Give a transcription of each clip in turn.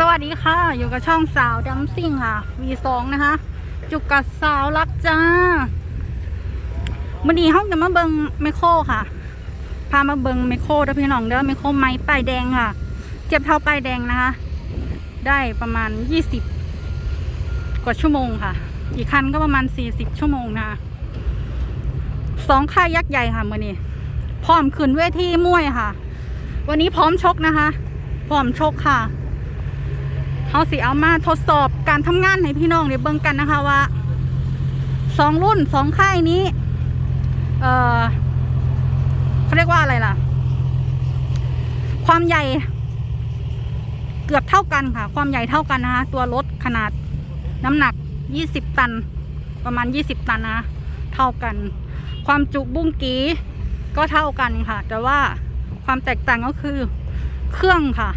สวัสดีค่ะ อยู่กับช่องสาวดัมซิ่งค่ะ V2 นะคะ จุกกับสาวรักจ้าวันนี้ห้องจะมาเบิงไมโครค่ะ พามาเบิงไมโครเด้อพี่น้องเด้อไมโครไม้ป้ายแดงค่ะ เจ็บเท่าป้ายแดงนะคะ ได้ประมาณ20กว่าชั่วโมงค่ะ อีกคันก็ประมาณ40ชั่วโมงนะคะสองค่ายยักษ์ใหญ่ค่ะมื่อนี้พร้อมขึ้นเวทีมวยค่ะ วันนี้พร้อมชกนะคะ พร้อมชกค่ะ เขาสิเอามาทดสอบการทำงานให้พี่น้องเดี๋ยวเบิ่งกันนะคะว่าสองรุ่นสองค่ายนี้ เออเขาเรียกว่าอะไรล่ะ ความใหญ่เกือบเท่ากันค่ะ ความใหญ่เท่ากันนะคะตัวรถขนาดน้ำหนัก20ตัน ประมาณ20ตันนะเท่ากัน ความจุบุ้งกีก็เท่ากันค่ะ แต่ว่าความแตกต่างก็คือเครื่องค่ะ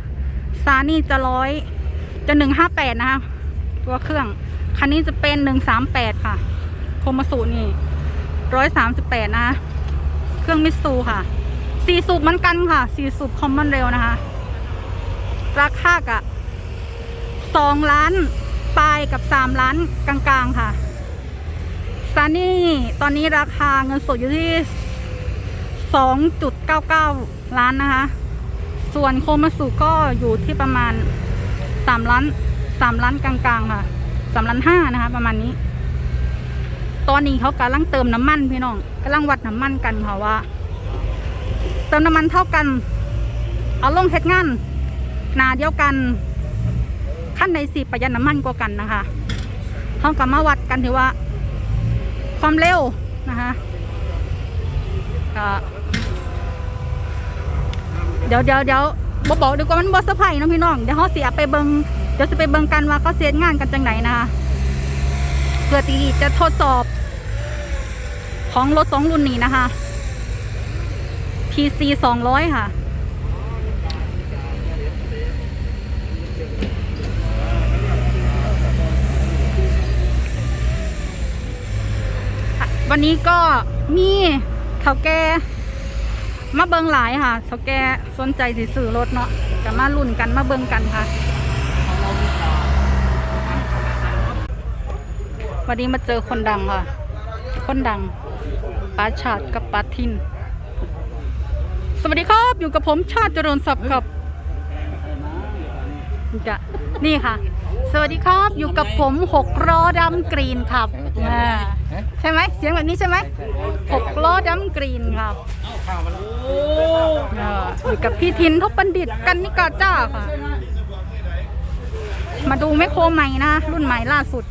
ซานี่จะร้อย จะหนึ่งห้าแปดนะคะ ตัวเครื่อง คันนี้จะเป็นหนึ่งสามแปดค่ะ โคมาสูนี่ร้อยสามสิบแปดนะ เครื่องมิตซูค่ะสี่สูบเหมือนกันค่ะสี่สูบคอมมอนเร็วนะคะ ราคากะสองล้านปลายกับสามล้านกลางๆค่ะซานี่ตอนนี้ราคาเงินสดอยู่ที่2.99ล้านนะคะ ส่วนโคมาสุก็อยู่ที่ประมาณ 3ล้าน3ล้านกลางๆค่ะ3ล้านห้านะคะ ประมาณนี้ ตอนนี้เขากำลังเติมน้ำมันพี่น้องกำลังวัดน้ำมันกันค่ะว่า เติมน้ำมันเท่ากัน เอาลงเฮ็ดงานนาเดียวกันขั้นใดสิประหยัดน้ำมันกว่ากันนะคะเขากลับมาวัดกันถือว่า ความเร็วนะคะก็เดี๋ยวเดี๋ยวเดี๋ยว บบอกดีกว่ามันบอสไพรส์เนาะพี่น้องเดี๋ยวเขาเสียไปเบิงเดี๋ยวจะไปเบิงกันว่าเขาเสียงานกันจังไหนนะคะเพื่อที่จะทดสอบ ของรถสองรุ่นนี้นะคะ PC สองร้อยค่ะวันนี้ก็มีเถาแก่ มาเบิงหลายค่ะเถาแกสนใจสิซื้อรถเนาะจะมาลุ่นกันมาเบิงกันค่ะวันนี้มาเจอคนดังค่ะ คนดังป้าชาติกับป้าทิน สวัสดีครับอยู่กับผมชาติเจริญศัพย์ครับจะนี่ค่ะ สวัสดีครับอยู่กับผมหกล้อดำกรีนครับใช่ไหมเสียงแบบนี้ใช่ไหมหกล้อดำกรีนครับ อ่าอยู่กับพี่ทินทบบัณฑิตกันนิกาจ้าค่ะ มาดูแมคโครใหม่นะ รุ่นใหม่ล่าสุด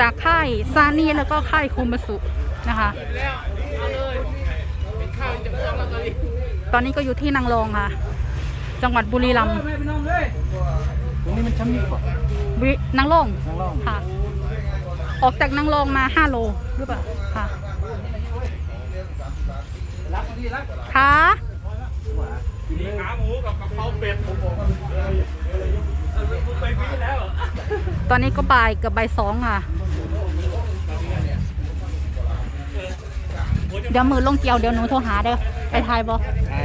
จากค่ายซานี่แล้วก็ค่ายคุมาสุนะคะตอนนี้ก็อยู่ที่นางรองค่ะ จังหวัดบุรีรัมย์ตรงนี้มันช้ำนิดกว่านางรองข้างล่างค่ะ ออกจากนางรองมาห้าโลหรือเปล่าค่ะ ค่ะมีขาหมูกับกะเพราเป็ดผมบอกว่าไปวิ่งแล้วตอนนี้ก็บ่ายเกือบบ่ายสองค่ะ เดี๋ยวมือลงเกี่ยวเดี๋ยวหนูโทรหาเด้อไปทายบอใช่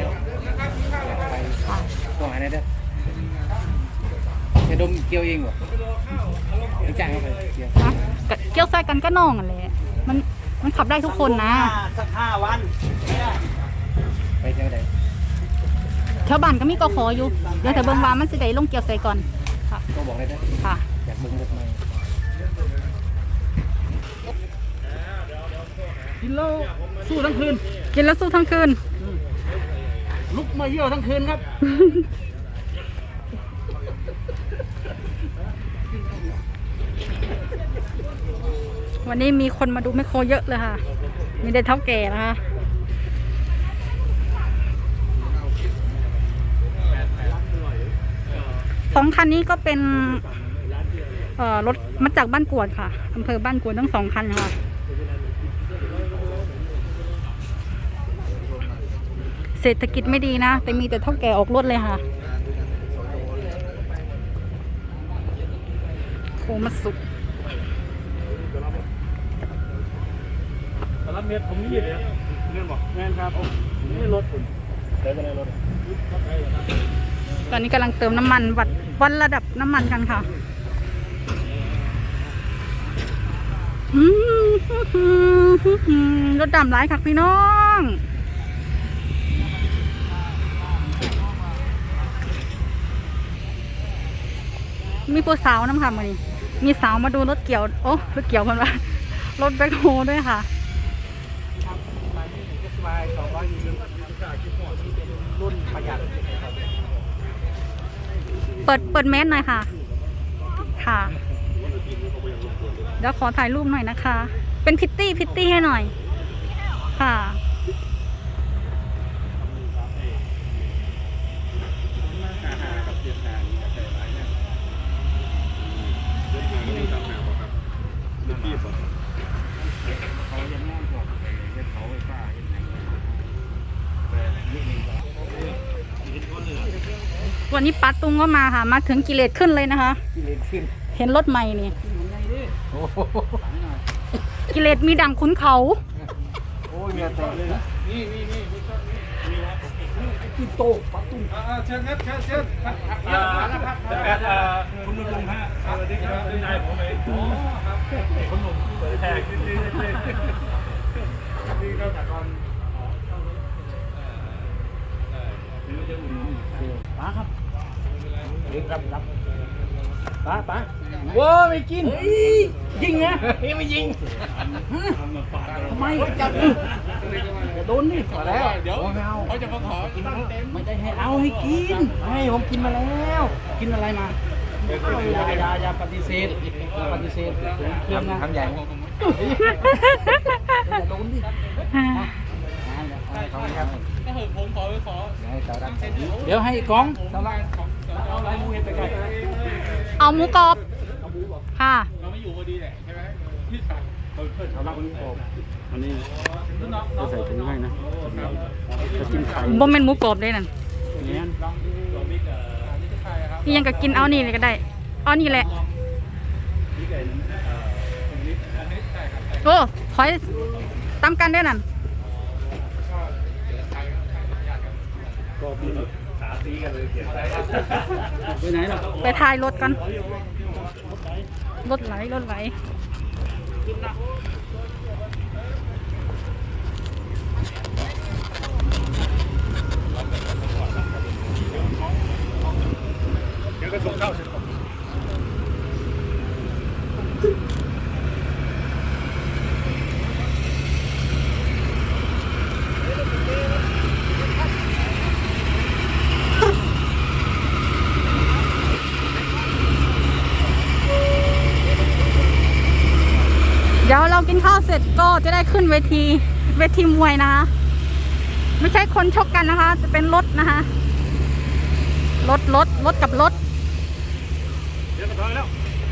ไปค่ะต้องหาไหนเด้อจะดมเกี่ยวเองวะไม่จ้างเข้าไปเกี่ยวฮะกะเกี่ยวใส่กันก็น้องกันแหละมัน มันขับได้ทุกคนนะ สักห้าวันไปเที่ยวไหนแถวบ้านก็มีกขออยู่ เดี๋ยวแต่เบิ่งว่ามันสิได้ลงเกี่ยวใส่ก่อน ค่ะ ก็บอกได้เด้อค่ะ อยากเบิ่งรถใหม่กินแล้วสู้ทั้งคืน กินแล้วสู้ทั้งคืน ลุกมาเยี่ยวทั้งคืนครับ วันนี้มีคนมาดูแมคโครเยอะเลยค่ะ มีได้เท่าแก่นะคะสองคันนี้ก็เป็นเอ่อรถมาจากบ้านกวดค่ะอำเภอบ้านกวดทั้งสองคันค่ะ เศรษฐกิจไม่ดีนะ แต่มีแต่เท่าแก่ออกรถเลยค่ะ โคมาสุสารเม็ดผมนี่เลยเงินบอกเงินครับนี่รถผมเดี๋ยวจะได้รถตอนนี้กำลังเติมน้ำมันวัดวัดระดับน้ำมันกันค่ะอืมรถดำหลายค่ะพี่น้องมีผู้สาวน้ำค่ะมานี่มีสาวมาดูรถเกี่ยว โอ้รถเกี่ยวคนว่ารถแบ็คโฮด้วยค่ะ สบายสองร้อยยูนิตรุ่นประหยัด เปิดเปิดแมสหน่อยค่ะ ค่ะ เดี๋ยวขอถ่ายรูปหน่อยนะคะ เป็นพิตตี้พิตตี้ให้หน่อย ค่ะ วันนี้ปัดตุงก็มาค่ะ มาถึงกิเลสขึ้นเลยนะคะ กิเลสขึ้นเห็นรถใหม่นี่ โอ้โหกิเลสมีดังคุ้นเขา โอ้ยเมียแตกเลยนะนี่นี่นี่พี่โตปัตตุ้งเชิญครับเชิญเชิญครับคุณลุงฮะสวัสดีครับนายผมเองอ๋อครับคุณลุงแทกนิดนิดนิดนี่ก็จากตอนป้าครับ เรียกรับรับป้าป้าว้าไม่กินยิงนะไม่ยิงทำไมจับอย่าโดนนี่มาแล้วเดี๋ยวไม่เอาเขาจะมาขอกินไม่ได้ให้เอาให้กินให้ผมกินมาแล้ว กินอะไรมาอย่าอย่าอย่าปฏิเสธอย่าปฏิเสธเครื่องนะทำใหญ่อย่าโดนดิเดี๋ยวให้กอง เอาลายมือไปไกลเอาหมูกรอบค่ะ เราไม่อยู่พอดีแหละใช่ไหมที่ถ่ายเอาละคนนี้ออกอันนี้จะใส่ถุงให้นะจะกินไข่บ่แม่นหมูกรอบได้นั่นเนี้นี่ยังก็กินเอานี่เลยก็ได้ เอานี่แหละ โอ้ถอยตามกันได้นั่น ไปไหนล่ะไปถ่ายรถกันรถไหลรถไหลเดี๋ยวก็ส่งเข้า ดี๋ยวเรากินข้าวเสร็จก็จะได้ขึ้นเวทีเวทีมวยนะคะ ไม่ใช่คนชกกันนะคะ จะเป็นรถนะคะรถรถรถกับรถเดี๋ยวก็ถอยแล้ว